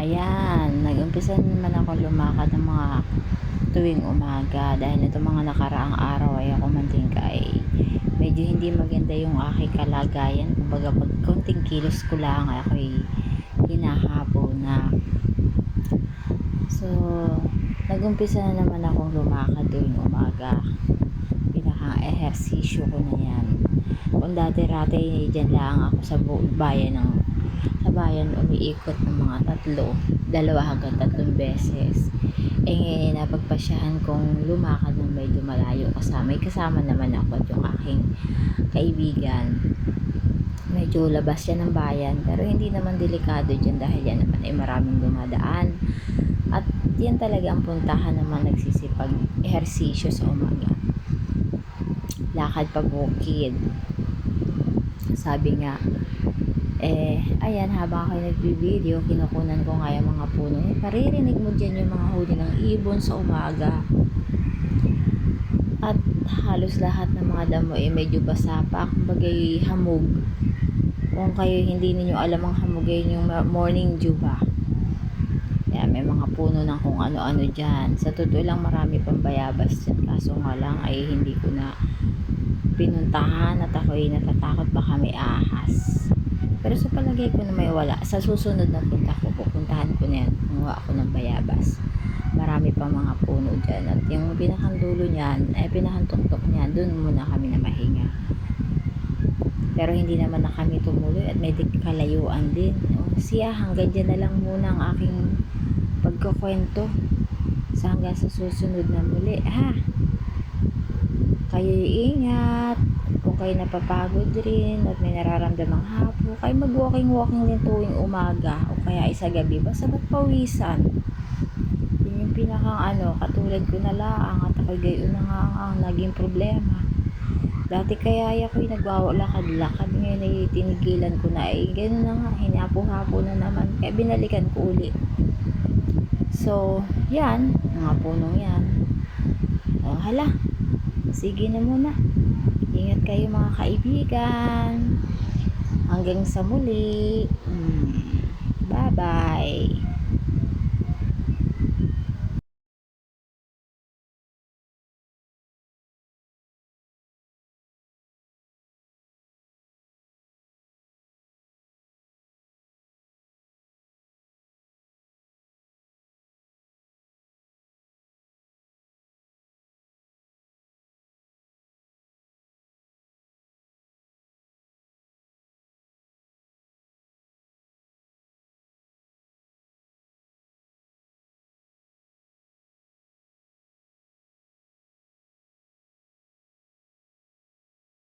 Ayan, nag-umpisa naman ako lumakad ng mga tuwing umaga dahil ito mga nakaraang araw ay ako mantingka ay medyo hindi maganda yung aking kalagayan. Kumbaga pag konting kilos ko lang ay ako'y hinahapo na. So nag-umpisa na naman akong lumakad tuwing umaga. Pinaka ehersisyo ko na yan. Kung dati-rati dyan lang ako sa bu- bayan ng sa bayan umiikot ng mga tatlo, dalawa hanggang tatlong beses. Eh napagpasyahan kong lumakad ng medyo malayo kasama. May kasama naman ako at yung aking kaibigan. Medyo labas yan ng bayan, pero hindi naman delikado dyan dahil yan naman ay maraming dumadaan. At yan talaga ang puntahan naman nagsisipag ehersisyo sa umaga. Lakad pa bukid. Sabi nga, eh, ayan, habang ako nagbibideo, kinukunan ko nga yung mga puno. Eh, paririnig mo dyan yung mga huli ng ibon sa umaga. At halos lahat ng mga damo eh medyo basa pa. Kumbaga hamog. Kung kayo hindi ninyo alam ang hamog ay yung morning dew ba. Yan, may mga puno ng kung ano-ano dyan. Sa totoo lang marami pang bayabas dyan. Kaso nga lang ay hindi ko na pinuntahan at ako'y natatakot baka may ahas. Pero sa palagay ko na may wala. Sa susunod na punta ko, pupuntahan ko na yan. Kumuha ako ng bayabas. Marami pa mga puno dyan. At yung pinakang dulo niyan, ay pinakang tuktok niyan, dun muna kami na mahinga. Pero hindi naman na kami tumuloy at may kalayuan din. O, siya, hanggang dyan na lang muna ang aking pagkukwento. Sa hanggang sa susunod na muli, ha? Kayo ingat kayo napapagod rin at may nararamdamang hapo, kayo mag-walking-walking din tuwing umaga o kaya isa gabi, basta ba't pawisan? Yun yung pinakang ano, katulad ko na lang at ako'y gayon na nga ang naging problema. Dati kaya ako'y nagwawalakad-lakad, ngayon ay tinigilan ko na, eh gano'n na nga, hinapo-hapo na naman, kaya binalikan ko uli. So, yan, mga punong yan. O, hala, sige na muna. Ingat kayo mga kaibigan. Hanggang sa muli. Mm, Bye-bye.